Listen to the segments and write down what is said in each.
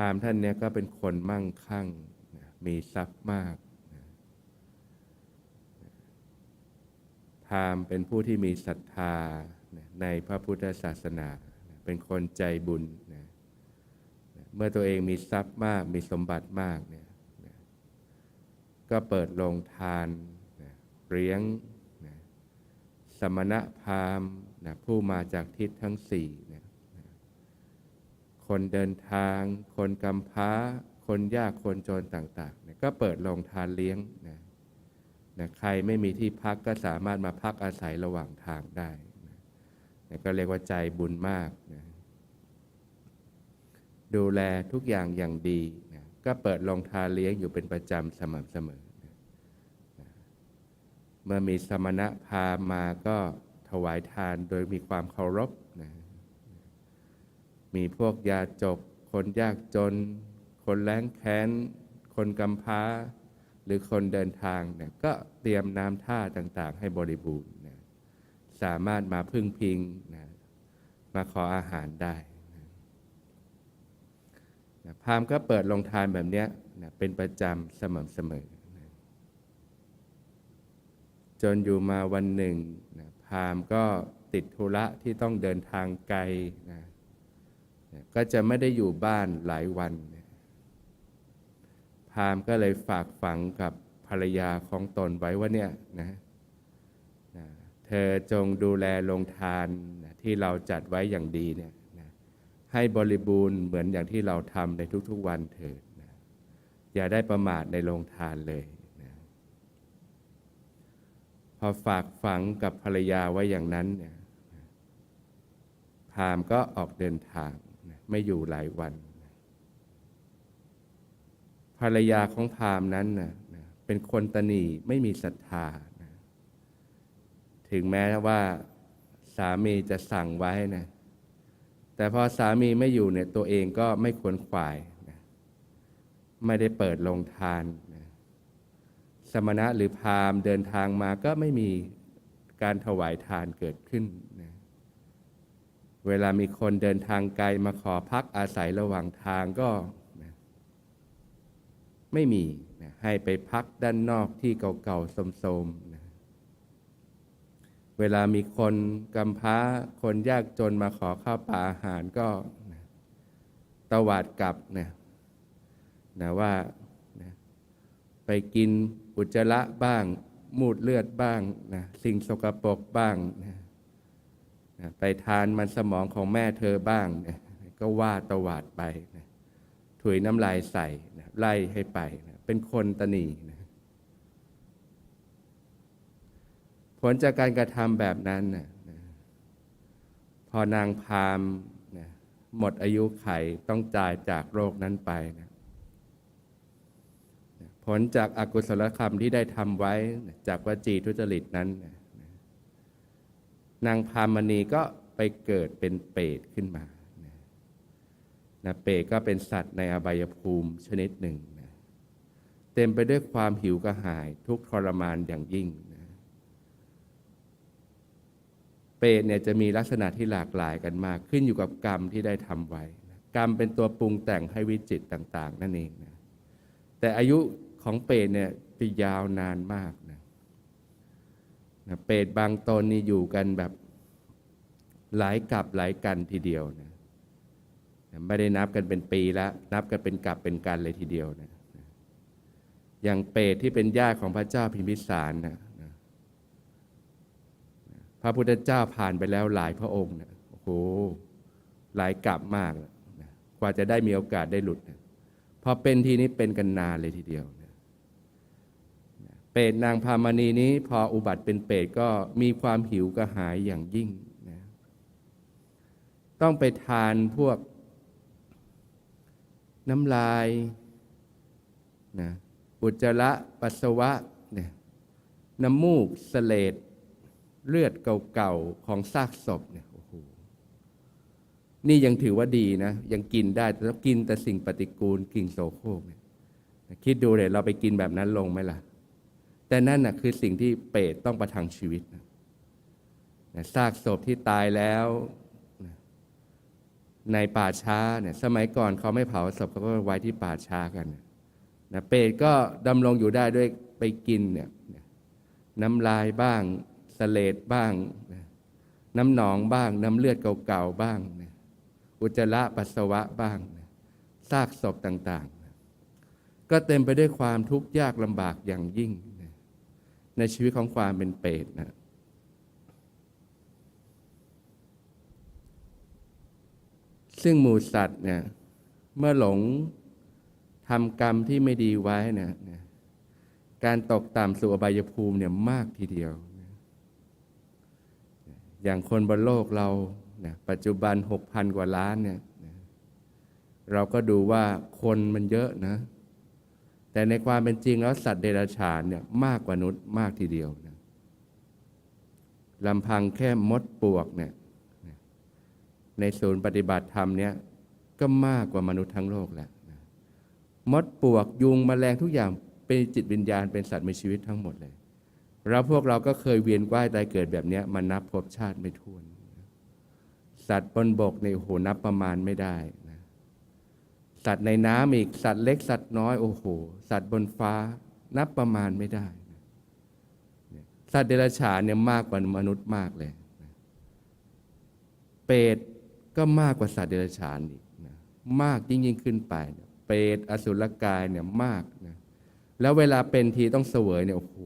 รามท่านเนี้ยก็เป็นคนมั่งคั่ง มีทรัพย์มากพราหมณ์เป็นผู้ที่มีศรัทธาในพระพุทธศาสนา เป็นคนใจบุญนะเมื่อตัวเองมีทรัพย์มากมีสมบัติมากเนี่ยก็เปิดโรงทานนะเลี้ยงนะสมณพราหมณ์นะผู้มาจากทิศทั้งสี่นะ คนเดินทาง คนกำพร้า คนยากคนจนต่างๆนี่ยก็เปิดโรงทานเลี้ยงนะนะใครไม่มีที่พักก็สามารถมาพักอาศัยระหว่างทางได้นะนะก็เรียกว่าใจบุญมากนะดูแลทุกอย่างอย่างดีนะก็เปิดโรงทานเลี้ยงอยู่เป็นประจำสม่ำเสมอนะนะเมื่อมีสมณะพามาก็ถวายทานโดยมีความเคารพนะ มีพวกยาจก คนยากจน คนแล้งแค้น คนกำพร้า หรือคนเดินทางเนี่ยก็เตรียมน้ำท่าต่างๆ ให้บริบูรณ์นะสามารถมาพึ่งพิงนะมาขออาหารได้นะพามก็เปิดโรงทานแบบเนี้ยนะเป็นประจำสม่ำเสมอนะจนอยู่มาวันหนึ่งนะพามก็ติดธุระที่ต้องเดินทางไกลนะ ก็จะไม่ได้อยู่บ้านหลายวัน พามก็เลยฝากฝังกับภรรยาของตนไว้ว่าเนี่ยนะนะเธอจงดูแลโรงทานนะที่เราจัดไว้อย่างดีเนี่ยนะให้บริบูรณ์เหมือนอย่างที่เราทำในทุกๆวันเถิดนะอย่าได้ประมาทในโรงทานเลยนะพอฝากฝังกับภรรยาไว้อย่างนั้นเนี่ยพามก็ออกเดินทาง ไม่อยู่หลายวัน ภรรยาของพามนั้นนะเป็นคนตนีไม่มีศรัทธานะถึงแม้ว่าสามีจะสั่งไว้นะ แต่พอสามีไม่อยู่เนี่ยตัวเองก็ไม่ควรขวายนะไม่ได้เปิดโรงทานนะสมณะหรือพามเดินทางมาก็ไม่มีการถวายทานเกิดขึ้น เวลามีคนเดินทางไกลมาขอพักอาศัยระหว่างทางก็ ไม่มีให้ไปพักด้านนอกที่เก่าๆสมๆนะเวลามีคนกำพร้าคนยากจนมาขอข้าวปลาอาหารก็ตวาดกลับนะนะว่านะไปกินอุจจาระบ้าง มูดเลือดบ้างนะสิ่งสกปรกบ้างนะ นะไปทานมันสมองของแม่เธอบ้างนะก็ว่าตวาดไปนะถุยน้ำลายใส่นะไล่ให้ไปนะเป็นคนตนีนะผลจากการกระทำแบบนั้นนะพอนางพามนะหมดอายุไขต้องจ่ายจากโรคนั้นไปนะผลจากอากุศลกรรมที่ได้ทำไว้จากวจีทุจริตนั้นนะ นางพามณีก็ไปเกิดเป็นเปรตขึ้นมานะเปรตก็เป็นสัตว์ในอบายภูมิชนิดหนึ่งนะเต็มไปด้วยความหิวกระหายทุกทรมานอย่างยิ่งนะเปรตเนี่ยจะมีลักษณะที่หลากหลายกันมาก ขึ้นอยู่กับกรรมที่ได้ทำไว้นะกรรมเป็นตัวปรุงแต่งให้วิจิตต่าง ๆ นั่นเองนะแต่อายุของเปรตเนี่ยจะยาวนานมาก นะเปรตบางตนนี่อยู่กันแบบหลายกับหลายกันทีเดียวนะไม่ได้นับกันเป็นปีแล้ว นับกันเป็นกับเป็นกันเลยทีเดียวนะอย่างเปรตที่เป็นญาติของพระเจ้าพิมพิสารนะนะนะพระพุทธเจ้าผ่านไปแล้วหลายพระองค์นะโอ้โหหลายกับมากนะกว่าจะได้มีโอกาสได้หลุดนะพอเป็นทีนี้เป็นกันนานเลยทีเดียวนะ เปรตนางพามณีนี้พออุบัติเป็นเปรตก็มีความหิวกระหายอย่างยิ่งนะต้องไปทานพวกน้ำลายนะอุจจาระปัสสาวะเนี่ยน้ำมูกสเลดเลือดเก่าๆ ของซากศพเนี่ยโอ้โหนี่ยังถือว่าดีนะ ยังกินได้แต่ต้องกินแต่สิ่งปฏิกูลกลิ่นโสโครกเนี่ยคิดดูเลยเราไปกินแบบนั้นลงไหมล่ะ แต่นั่นนะคือสิ่งที่เปรตต้องประทังชีวิตนะนะซากศพที่ตายแล้วในป่าช้าเนี่ยสมัยก่อนเขาไม่เผาศพเขาก็ไว้ที่ป่าช้ากันนะเปรตก็ดำรงอยู่ได้ด้วยไปกินเนี่ยน้ำลายบ้างสเลดบ้าง น้ำหนองบ้าง น้ำเลือดเก่าๆบ้าง อุจจาระปัสสาวะบ้างซากศพต่างๆ ก็เต็มไปด้วยความทุกข์ยากลำบากอย่างยิ่ง ในชีวิตของความเป็นเปรตนะซึ่งหมูสัตว์เนี่ยเมื่อหลงทำกรรมที่ไม่ดีไว้เนี่ยนะการตกต่ำสู่อบายภูมิเนี่ยมากทีเดียว อย่างคนบนโลกเราเนะปัจจุบันหกพันกว่าล้านเนี่ยเราก็ดูว่าคนมันเยอะนะ แต่ในความเป็นจริงแล้วสัตว์เดรัจฉานเนี่ยมากกว่ามนุษย์มากทีเดียวนะลำพังแค่มดปลวกเนี่ยในศูนย์ปฏิบัติธรรมเนี่ยก็มากกว่ามนุษย์ทั้งโลกแล้วนะมดปลวกยุงแมลงทุกอย่างเป็นจิตวิญญาณเป็นสัตว์มีชีวิตทั้งหมดเลยแล้วพวกเราก็เคยเวียนว่ายตายเกิดแบบนี้มานับพบชาติไม่ถ้วน สัตว์บนบกในโหนับประมาณไม่ได้ สัตว์ในน้ำอีกสัตว์เล็กสัตว์น้อยโอ้โห สัตว์บนฟ้านับประมาณไม่ได้นะสัตว์เดรัจฉานเนี่ยมากกว่ามนุษย์มากเลย เปรตก็มากกว่าสัตว์เดรัจฉานอีกนะมากยิ่งยิ่งขึ้นไป เปรตอสุรกายเนี่ยมากนะแล้วเวลาเป็นทีต้องเสวยเนี่ยโอ้โห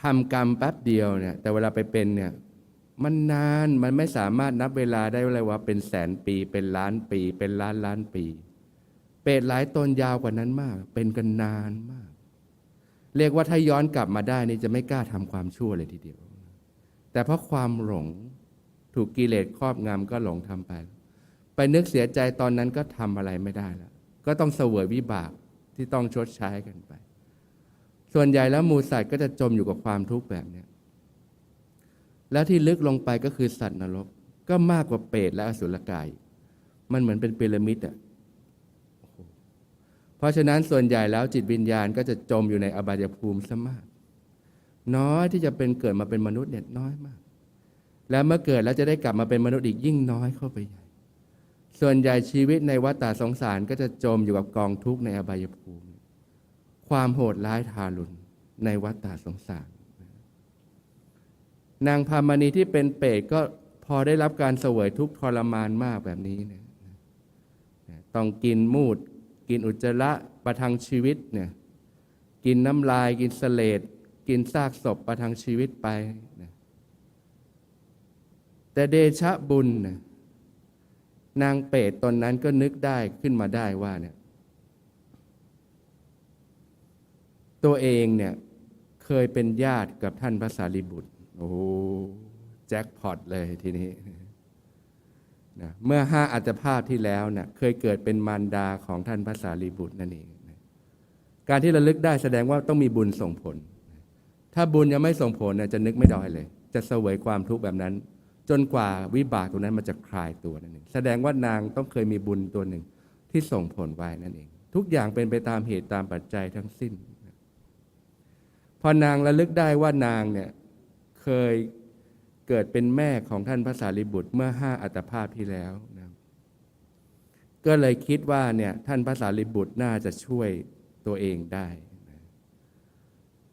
ทำกรรมแป๊บเดียวเนี่ยแต่เวลาไปเป็นเนี่ย มันนานมันไม่สามารถนับเวลาได้เลยว่าเป็นแสนปีเป็นล้านปี เป็นล้านล้านปี เปรตหลายตนยาวกว่านั้นมาก เป็นกันนานมาก เรียกว่าถ้าย้อนกลับมาได้นี่จะไม่กล้าทำความชั่วเลยทีเดียว แต่เพราะความหลงถูกกิเลสครอบงำก็หลงทำไป ไปนึกเสียใจตอนนั้นก็ทำอะไรไม่ได้แล้วก็ต้องเสวยวิบากที่ต้องชดใช้กันไป ส่วนใหญ่แล้วมูสัตว์ก็จะจมอยู่กับความทุกข์แบบนี้ แล้วที่ลึกลงไปก็คือสัตว์นรก ก็มากกว่าเปรตและอสุรกาย มันเหมือนเป็นพีระมิดอะเพราะฉะนั้นส่วนใหญ่แล้วจิตวิญญาณก็จะจมอยู่ในอบายภูมิซะมาก น้อยที่จะเป็นเกิดมาเป็นมนุษย์เนี่ยน้อยมาก แล้วเมื่อเกิดแล้วจะได้กลับมาเป็นมนุษย์อีกยิ่งน้อยเข้าไปใหญ่ ส่วนใหญ่ชีวิตในวัฏฏะสงสารก็จะจมอยู่กับกองทุกข์ในอบายภูมิ ความโหดร้ายทารุณในวัฏฏะสงสาร นางพามณีที่เป็นเปรตก็พอได้รับการเสวยทุกทรมานมากแบบนี้เนี่ยต้องกินมูด กินอุจจาระประทังชีวิตเนี่ยกินน้ำลาย กินเสลดกินซากศพประทังชีวิตไปนะแต่เดชะบุญนะนางเปรตตนนั้นก็นึกได้ขึ้นมาได้ว่าเนี่ยตัวเองเนี่ยเคยเป็นญาติกับท่านพระสารีบุตร โอ้โหแจ็คพอตเลยทีนี้นะเมื่อห้าอัตภาพที่แล้วเนะ่ยเคยเกิดเป็นมารดาของท่านพระสารีบุตรนั่นเองนะการที่ระลึกได้แสดงว่าต้องมีบุญส่งผล ถ้าบุญยังไม่ส่งผลเนี่ยจะนึกไม่ได้เลย จะเสวยความทุกข์แบบนั้น จนกว่าวิบากตัวนั้นมันจะคลายตัวนั่นเองแสดงว่านางต้องเคยมีบุญตัวหนึ่งที่ส่งผลไว้นั่นเอง ทุกอย่างเป็นไปตามเหตุตามปัจจัยทั้งสิ้น พอนางระลึกได้ว่านางเนี่ย เคยเกิดเป็นแม่ของท่านพระสารีบุตรเมื่อห้าอัตภาพที่แล้วนะก็เลยคิดว่าเนี่ยท่านพระสารีบุตรน่าจะช่วยตัวเองได้นะ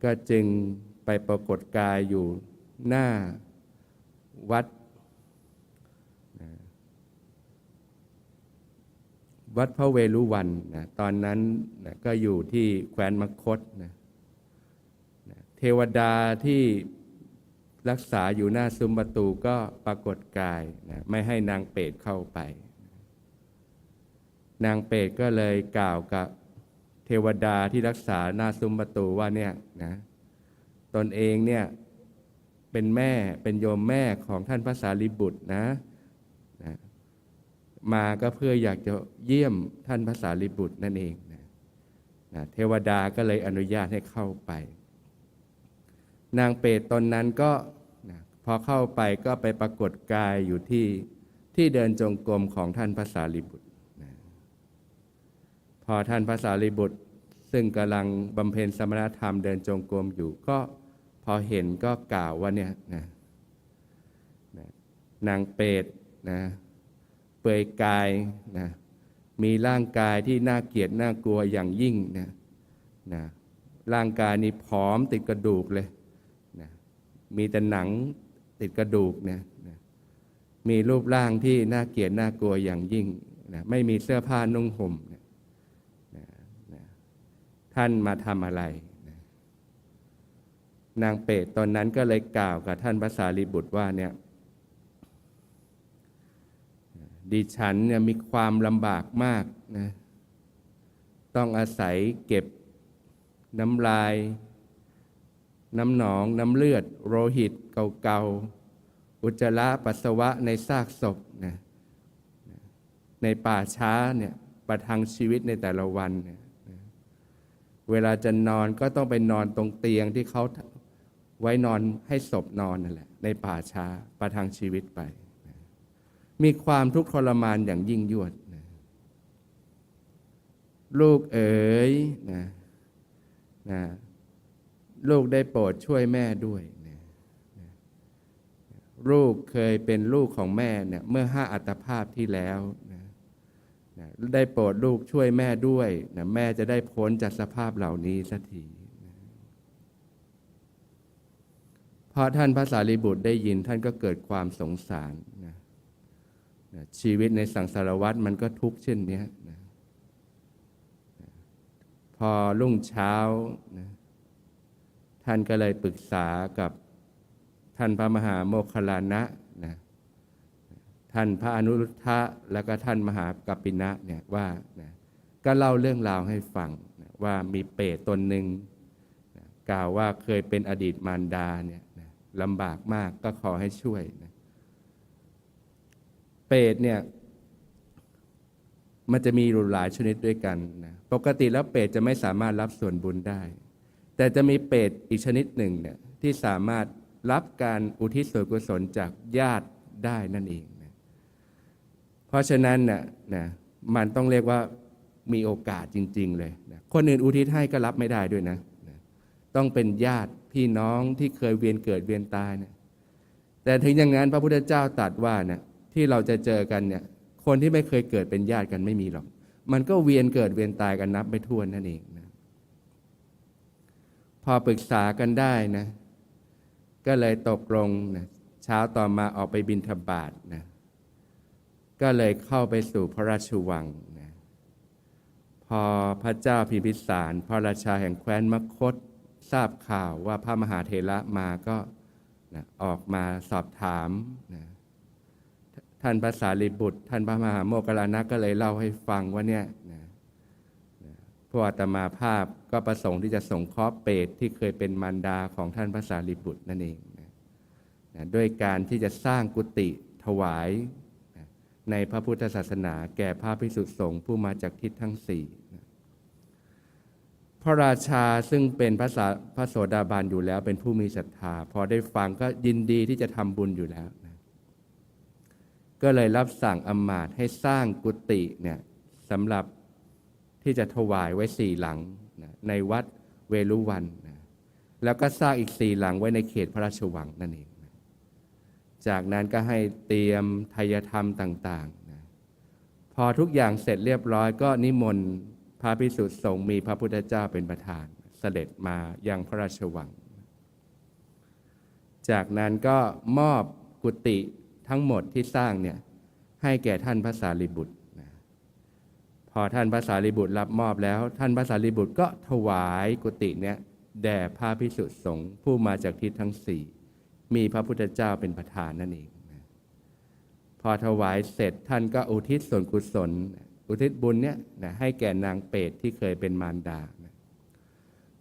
ก็จึงไปปรากฏกายอยู่หน้าวัดนะวัดพระเวรุวันนะตอนนั้นนะก็อยู่ที่แคว้นมคตนะนะเทวดาที่ รักษาอยู่หน้าซุ้มประตูก็ปรากฏกายนะไม่ให้นางเปรตเข้าไป นางเปรตก็เลยกล่าวกับเทวดาที่รักษาหน้าซุ้มประตูว่าเนี่ยนะตนเองเนี่ยเป็นแม่เป็นโยมแม่ของท่านพระสารีบุตรนะนะมาก็เพื่ออยากจะเยี่ยมท่านพระสารีบุตรนั่นเองนะนะเทวดาก็เลยอนุญาตให้เข้าไป นางเปรตตนนั้นก็พอเข้าไปก็ไปปรากฏกายอยู่ที่ที่เดินจงกรมของท่านพระสารีบุตร พอท่านพระสารีบุตร ซึ่งกำลังบำเพ็ญสมณธรรมเดินจงกรมอยู่ก็พอเห็นก็กล่าวว่าเนี่ยนะนางเปรตนะเปยกายนะมีร่างกายที่น่าเกลียดน่ากลัวอย่างยิ่งนะนะร่างกายนี่ผอมติดกระดูกเลย มีแต่หนังติดกระดูกเนี่ยมีรูปร่างที่น่าเกลียดน่ากลัวอย่างยิ่งนะไม่มีเสื้อผ้านุ่งห่มนะนะนะท่านมาทำอะไรนะนางเปรตตอนนั้นก็เลยกล่าวกับท่านพระสารีบุตรว่าเนี่ยดิฉันเนี่ยมีความลำบากมากนะต้องอาศัยเก็บน้ำลาย น้ำหนอง น้ำเลือด โลหิตเก่าๆ อุจจาระปัสสาวะในซากศพนะในป่าช้าเนี่ยประทังชีวิตในแต่ละวันเนี่ยนะเวลาจะนอนก็ต้องไปนอนตรงเตียงที่เขาไว้นอนให้ศพนอนนั่นแหละ ในป่าช้าประทังชีวิตไป มีความทุกข์ทรมานอย่างยิ่งยวดนะลูกเอ๋ยนะนะ ลูกได้โปรดช่วยแม่ด้วยนะลูกเคยเป็นลูกของแม่เนี่ยเมื่อห้าอัตภาพที่แล้วนะนะได้โปรดลูกช่วยแม่ด้วยนะแม่จะได้พ้นจากสภาพเหล่านี้สักทีนะพราะท่านพระสารีบุตรได้ยินท่านก็เกิดความสงสารนะนะชีวิตในสังสารวัฏมันก็ทุกข์เช่นเนี้ยนะนะพอรุ่งเช้านะ ท่านก็เลยปรึกษากับท่านพระมหาโมคคลานะนะท่านพระอนุรุทธะแล้วก็ท่านมหากัปปินะเนี่ยว่านะก็เล่าเรื่องราวให้ฟังนะว่ามีเปรตตนหนึ่งนะกล่าวว่าเคยเป็นอดีตมารดาเนี่ยนะลำบากมากก็ขอให้ช่วยนะเปรตเนี่ยมันจะมีหลายชนิดด้วยกันนะปกติแล้วเปรตจะไม่สามารถรับส่วนบุญได้ แต่จะมีเปรตอีกชนิดหนึ่งเนี่ยที่สามารถรับการอุทิศส่วนกุศลจากญาติได้นั่นเองนะเพราะฉะนั้นน่ะนะมันต้องเรียกว่ามีโอกาสจริง ๆ เลยนะคนอื่นอุทิศให้ก็รับไม่ได้ด้วยนะนะต้องเป็นญาติพี่น้องที่เคยเวียนเกิดเวียนตายนะแต่ถึงอย่างนั้นพระพุทธเจ้าตรัสว่าเนี่ยที่เราจะเจอกันเนี่ยคนที่ไม่เคยเกิดเป็นญาติกันไม่มีหรอก มันก็เวียนเกิดเวียนตายกันนับไม่ถ้วนนั่นเองนะ พอปรึกษากันได้นะ ก็เลยตกลงนะเช้าต่อมาออกไปบินทบาทนะก็เลยเข้าไปสู่พระราชวังนะพอพระเจ้าพิมพิสารพระราชาแห่งแคว้นมคตทราบข่าวว่าพระมหาเถระมาก็นะออกมาสอบถามนะท่านพระสารีบุตร ท่านพระมหาโมคคลานะก็เลยเล่าให้ฟังว่าเนี่ยนะ พวกอาตมาภาพก็ประสงค์ที่จะส่งเคราะห์เปรตที่เคยเป็นมารดาของท่านพระสารีบุตรนั่นเองนะนะด้วยการที่จะสร้างกุฏิถวายนะในพระพุทธศาสนาแก่พระภิกษุสงฆ์ผู้มาจากทิศทั้งสี่นะพระราชาซึ่งเป็นพระสาพระโสดาบันอยู่แล้วเป็นผู้มีศรัทธา พอได้ฟังก็ยินดีที่จะทำบุญอยู่แล้วนะก็เลยรับสั่งอำมาตให้สร้างกุฏิเนี่ยสำหรับ ที่จะถวายไว้สี่หลังนะในวัดเวลุวันนะแล้วก็สร้างอีกสี่หลังไว้ในเขตพระราชวังนั่นเองนะจากนั้นก็ให้เตรียมทายธรรมต่างๆนะพอทุกอย่างเสร็จเรียบร้อยก็นิมนต์พระพิสุทธิ์สงฆ์มีพระพุทธเจ้าเป็นประธาน เสด็จมายังพระราชวัง จากนั้นก็มอบกุฏิทั้งหมดที่สร้างเนี่ยให้แก่ท่านพระสารีบุตร พอท่านพระสารีบุตรรับมอบแล้ว ท่านพระสารีบุตรก็ถวายกุฏิเนี่ยแด่พระพิสุทธิสงฆ์ผู้มาจากทิศทั้งสี่มีพระพุทธเจ้าเป็นประธานนั่นเองพอถวายเสร็จท่านก็อุทิศส่วนกุศล อุทิศบุญเนี่ยนะให้แก่นางเปรตที่เคยเป็นมารดานะ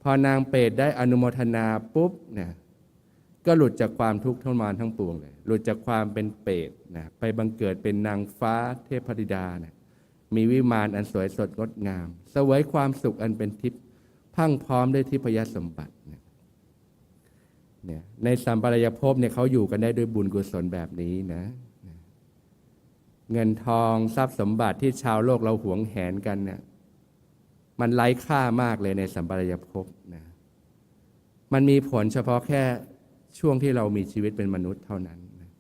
พอนางเปรตได้อนุโมทนาปุ๊บเนี่ยก็หลุดจากความทุกข์ทรมานทั้งปวงเลย หลุดจากความเป็นเปรตนะไปบังเกิดเป็นนางฟ้าเทพธิดานะ มีวิมานอันสวยสดงดงามเสวยความสุขอันเป็นทิพย์พังพร้อมด้วยทิพยสมบัติเนี่ยในสัมปรายภพเนี่ยเขาอยู่กันได้ด้วยบุญกุศลแบบนี้นะนะเงินทองทรัพย์สมบัติที่ชาวโลกเราหวงแหนกันเนี่ยมันไร้ค่ามากเลยในสัมปรายภพนะมันมีผลเฉพาะแค่ช่วงที่เรามีชีวิตเป็นมนุษย์เท่านั้นนะ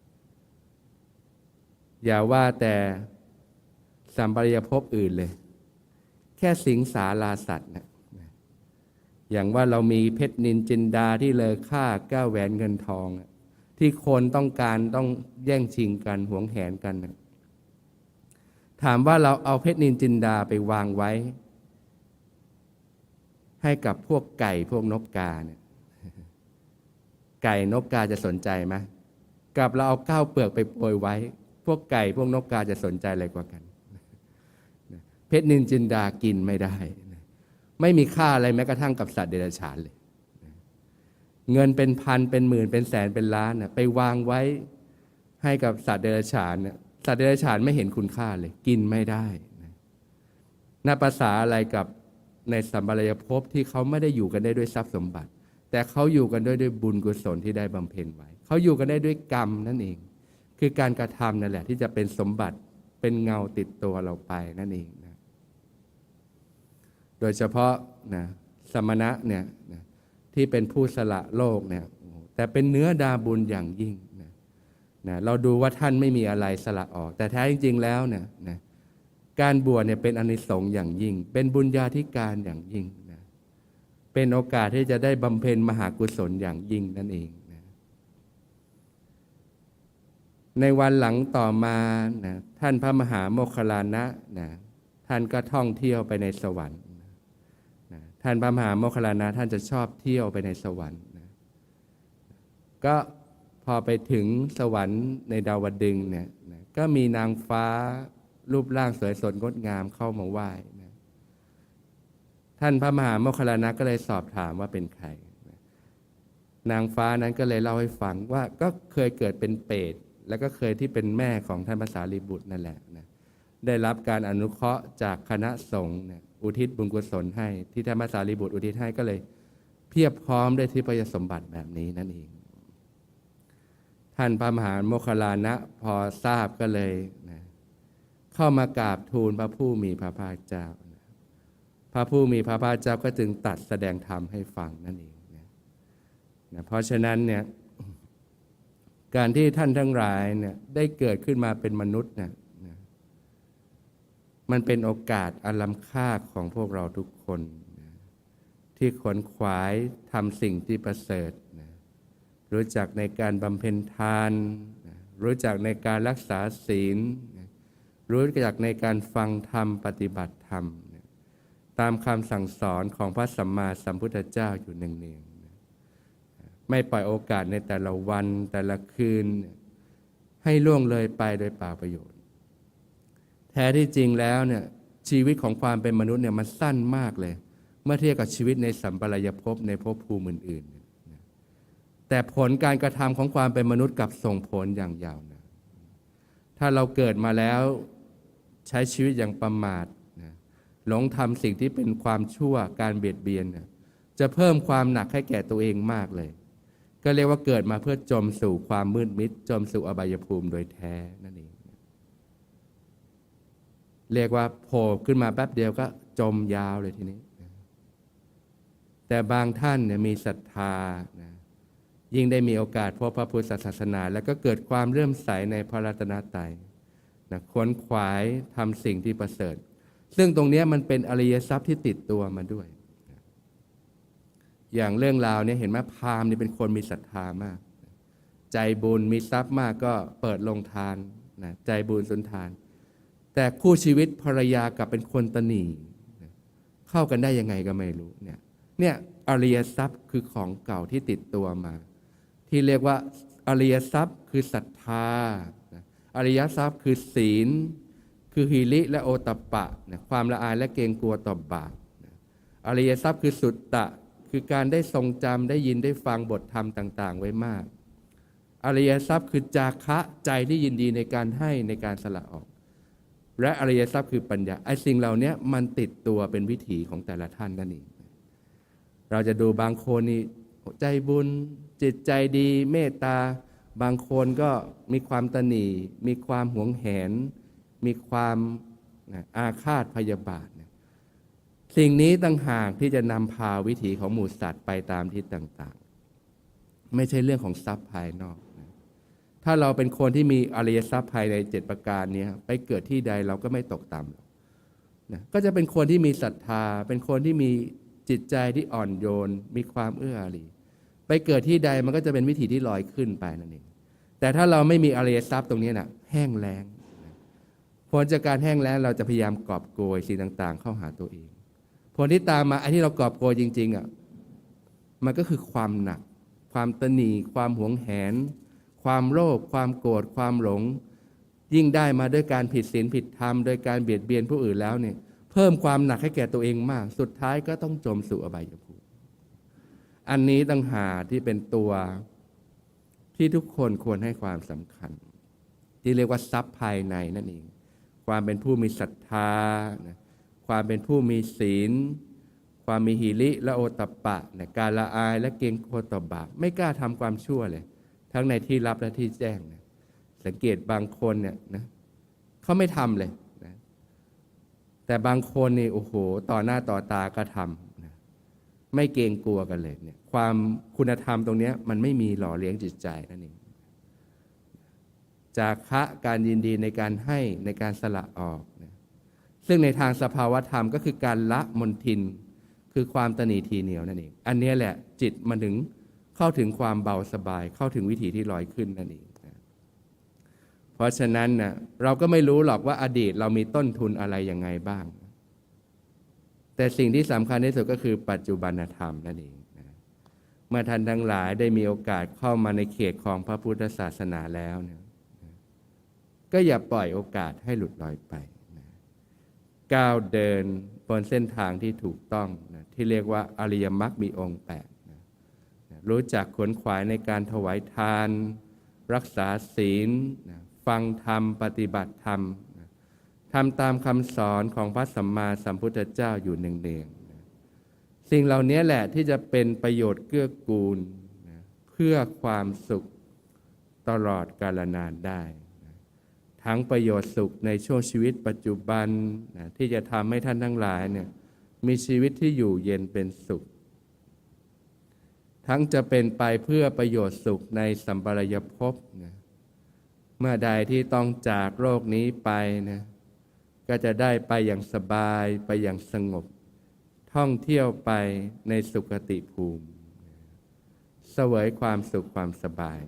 อย่าว่าแต่ สัมปรายภพอื่นเลย แค่สิงสาราสัตว์นะอย่างว่าเรามีเพชรนินจินดาที่เลอค่าแก้วแหวนเงินทอง ที่คนต้องการต้องแย่งชิงกันหวงแหนกันนะถามว่าเราเอาเพชรนินจินดาไปวางไว้ ให้กับพวกไก่พวกนกกาเนี่ยไก่นกกาจะสนใจไหมกับเราเอาข้าวเปลือกไปโปรยไว้ พวกไก่พวกนกกาจะสนใจอะไรกว่ากัน เพชรนินจินดากินไม่ได้ ไม่มีค่าอะไรแม้กระทั่งกับสัตว์เดรัจฉานเลย เงินเป็นพันเป็นหมื่นเป็นแสนเป็นล้านน่ะไปวางไว้ให้กับสัตว์เดรัจฉานเนี่ยสัตว์เดรัจฉานไม่เห็นคุณค่าเลย กินไม่ได้นะน่าภาษาอะไรกับในสัมปรายภพที่เขาไม่ได้อยู่กันได้ด้วยทรัพย์สมบัติ แต่เขาอยู่กันด้วยด้วยบุญกุศลที่ได้บำเพ็ญไว้ เขาอยู่กันได้ด้วยกรรมนั่นเอง คือการกระทำนั่นแหละ ที่จะเป็นสมบัติเป็นเงาติดตัวเราไปนั่นเอง โดยเฉพาะนะสมณะเนี่ยนะที่เป็นผู้สละโลกเนี่ยแต่เป็นเนื้อดาบุญอย่างยิ่งนะนะเราดูว่าท่านไม่มีอะไรสละออก แต่แท้จริงๆแล้วเนี่ยนะการบวชเนี่ยเป็นอนิสงส์อย่างยิ่ง เป็นบุญญาธิการอย่างยิ่งนะเป็นโอกาสที่จะได้บำเพ็ญมหากุศลอย่างยิ่งนั่นเองนะในวันหลังต่อมานะท่านพระมหาโมคคลานะนะท่านก็ท่องเที่ยวไปในสวรรค์ ท่านพระมหาโมคคลานะท่านจะชอบเที่ยวไปในสวรรค์นะก็พอไปถึงสวรรค์ในดาวดึงเนี่ยนะก็มีนางฟ้ารูปร่างสวยสดงดงามเข้ามาไหว้นะท่านพระมหาโมคคลลานะก็เลยสอบถามว่าเป็นใครนะนางฟ้านั้นก็เลยเล่าให้ฟังว่าก็เคยเกิดเป็นเปรตแล้วก็เคยที่เป็นแม่ของท่านภาษาลีบุตรนั่นแหละนะได้รับการอนุเคราะห์จากคณะสงฆ์เนี่ย อุทิศบุญกุศลให้ ที่ธรรมสารีบุตรอุทิศให้ก็เลย เพียบพร้อมด้วยที่ประสมบัติแบบนี้นั่นเอง ท่านพระมหาโมคลานะพอทราบก็เลยนะเข้ามากราบทูลพระผู้มีพระภาคเจ้า พระผู้มีพระภาคเจ้าก็จึงตัดแสดงธรรมให้ฟังนั่นเองนะนะเพราะฉะนั้นเนี่ยการที่ท่านทั้งหลายเนี่ยได้เกิดขึ้นมาเป็นมนุษย์เนี่ย มันเป็นโอกาสอันล้ำค่าของพวกเราทุกคนนะที่ขวนขวายทำสิ่งที่ประเสริฐนะรู้จักในการบำเพ็ญทานนะรู้จักในการรักษาศีลนะรู้จักในการฟังธรรมปฏิบัติธรรมนะตามคำสั่งสอนของพระสัมมาสัมพุทธเจ้าอยู่เนืองๆนะไม่ปล่อยโอกาสในแต่ละวันแต่ละคืน ให้ล่วงเลยไปโดยเปล่าประโยชน์ แท้ที่จริงแล้วเนี่ยชีวิตของความเป็นมนุษย์เนี่ยมันสั้นมากเลย เมื่อเทียบกับชีวิตในสัมปรายภพในภพภูมิอื่นๆ แต่ผลการกระทำของความเป็นมนุษย์กับส่งผลอย่างยาวนานถ้าเราเกิดมาแล้วใช้ชีวิตอย่างประมาทนะหลงทำสิ่งที่เป็นความชั่วการเบียดเบียนเนี่ยจะเพิ่มความหนักให้แก่ตัวเองมากเลย ก็เรียกว่าเกิดมาเพื่อจมสู่ความมืดมิด จมสู่อบายภูมิโดยแท้นั่นเอง เรียกว่าโผล่ขึ้นมาแป๊บเดียวก็จมยาวเลยทีนี้ แต่บางท่านเนี่ยมีศรัทธานะยิ่งได้มีโอกาสพบพระพุทธศาสนา แล้วก็เกิดความเลื่อมใสในพระรัตนตรัยนะขวนขวายทำสิ่งที่ประเสริฐ ซึ่งตรงนี้มันเป็นอริยทรัพย์ที่ติดตัวมาด้วย อย่างเรื่องราวเนี่ยเห็นไหมพราหมณ์นี่เป็นคนมีศรัทธามาก ใจบุญมีทรัพย์มากก็เปิดลงทานนะใจบุญสุนทาน แต่คู่ชีวิตภรรยากับเป็นคนตนีเข้ากันได้ยังไงก็ไม่รู้เนี่ยเนี่ยอริยทรัพย์คือของเก่าที่ติดตัวมา ที่เรียกว่าอริยทรัพย์คือศรัทธาอริยทรัพย์คือศีล คือหิริและโอตปปะนะความละอายและเกรงกลัวต่อบาปนะอริยทรัพย์คือสุตตะ คือการได้ทรงจำได้ยินได้ฟังบทธรรมต่าง ๆ ไว้มาก อริยทรัพย์คือจาคะใจที่ยินดีในการให้ในการสละออก และอริยทรัพย์คือปัญญาไอ้สิ่งเหล่านี้มันติดตัวเป็นวิถีของแต่ละท่านนั่นเองเราจะดูบางคนนี่ใจบุญ จิตใจดีเมตตา บางคนก็มีความตนีมีความหวงแหน มีความอาฆาตพยาบาท สิ่งนี้ต่างหากที่จะนำพาวิถีของหมูสัตว์ไปตามทิศต่างๆ ไม่ใช่เรื่องของทรัพย์ภายนอก ถ้าเราเป็นคนที่มีอริยทรัพย์ภายในเจ็ดประการนี้ไปเกิดที่ใดเราก็ไม่ตกต่ำหรอกนะก็จะเป็นคนที่มีศรัทธา เป็นคนที่มีจิตใจที่อ่อนโยน มีความเอื้ออารีไปเกิดที่ใดมันก็จะเป็นวิถีที่ลอยขึ้นไปนั่นเองแต่ถ้าเราไม่มีอริยทรัพย์ตรงนี้นะ่ะ แห้งแล้งผลจากการแห้งแล้งเราจะพยายามกอบโกยสิ่งต่าง ๆ เข้าหาตัวเอง ผลที่ตามมาไอ้ที่เรากอบโกยจริง ๆอะมันก็คือความหนัก ความตนีความหวงแหน ความโลภความโกรธความหลง ยิ่งได้มาด้วยการผิดศีลผิดธรรมโดยการเบียดเบียนผู้อื่นแล้วเนี่ยเพิ่มความหนักให้แก่ตัวเองมาก สุดท้ายก็ต้องจมสู่อบายภูมิอันนี้ตั้งหาที่เป็นตัวที่ทุกคนควรให้ความสำคัญ ที่เรียกว่าทรัพย์ภายในนั่นเอง ความเป็นผู้มีศรัทธา ความเป็นผู้มีศีล ความมีหิริและโอตปปะการละอายและเกรงกลัวต่อบาปไม่กล้าทำความชั่วเลย ทั้งในที่ลับและที่แจ้งนะสังเกตบางคนเนี่ยนะเขาไม่ทำเลยนะแต่บางคนนี่โอ้โห ต่อหน้าต่อตาก็ทำนะไม่เกรงกลัวกันเลยเนี่ยความคุณธรรมตรงนี้มันไม่มีหล่อเลี้ยงจิตใจนั่นเองจากคะการยินดีในการให้ในการสละออกนะซึ่งในทางสภาวธรรมก็คือการละมนทิน คือความตนีทีเหนียวนั่นเอง อันนี้แหละจิตมันถึง เข้าถึงความเบาสบาย เข้าถึงวิถีที่ลอยขึ้นนั่นเองนะเพราะฉะนั้นนะเราก็ไม่รู้หรอกว่าอดีตเรามีต้นทุนอะไรยังไงบ้าง แต่สิ่งที่สำคัญที่สุดก็คือปัจจุบันธรรมนั่นเองนะเมื่อท่านทั้งหลายได้มีโอกาสเข้ามาในเขตของพระพุทธศาสนาแล้วนี่ยก็อย่าปล่อยโอกาสให้หลุดลอยไปนะก้าวเดินบนเส้นทางที่ถูกต้องนะที่เรียกว่าอริยมรรคมีองค์แปด รู้จักขวนขวายในการถวายทาน รักษาศีล ฟังธรรม ปฏิบัติธรรมทำตามคำสอนของพระสัมมาสัมพุทธเจ้าอยู่เนืองๆนสิ่งเหล่านี้แหละที่จะเป็นประโยชน์เกื้อกูล เพื่อความสุขตลอดกาลนานได้ ทั้งประโยชน์สุขในช่วงชีวิตปัจจุบันที่จะทำให้ท่านทั้งหลายเนี่ยมีชีวิตที่อยู่เย็นเป็นสุข ทั้งจะเป็นไปเพื่อประโยชน์สุขในสัมปรายภพนะเมื่อใดที่ต้องจากโลกนี้ไปนะก็จะได้ไปอย่างสบายไปอย่างสงบ ท่องเที่ยวไปในสุขติภูมิ เสวยความสุขความสบาย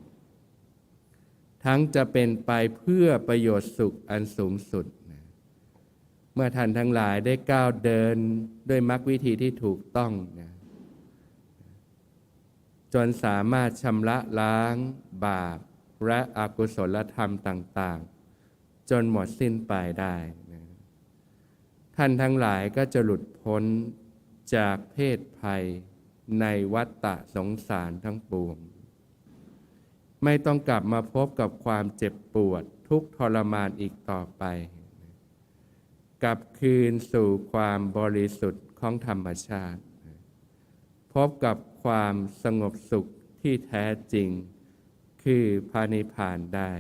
ทั้งจะเป็นไปเพื่อประโยชน์สุขอันสูงสุดนะเมื่อท่านทั้งหลายได้ก้าวเดินด้วยมรรควิธีที่ถูกต้องนะ จนสามารถชำระล้างบาป และอกุศลธรรมต่างๆ จนหมดสิ้นไปได้นะท่านทั้งหลายก็จะหลุดพ้นจากเพศภัยในวัฏฏะสงสารทั้งปวง ไม่ต้องกลับมาพบกับความเจ็บปวดทุกทรมานอีกต่อไป กลับคืนสู่ความบริสุทธิ์ของธรรมชาติ พบกับความสงบสุขที่แท้จริง คือพานิพานได้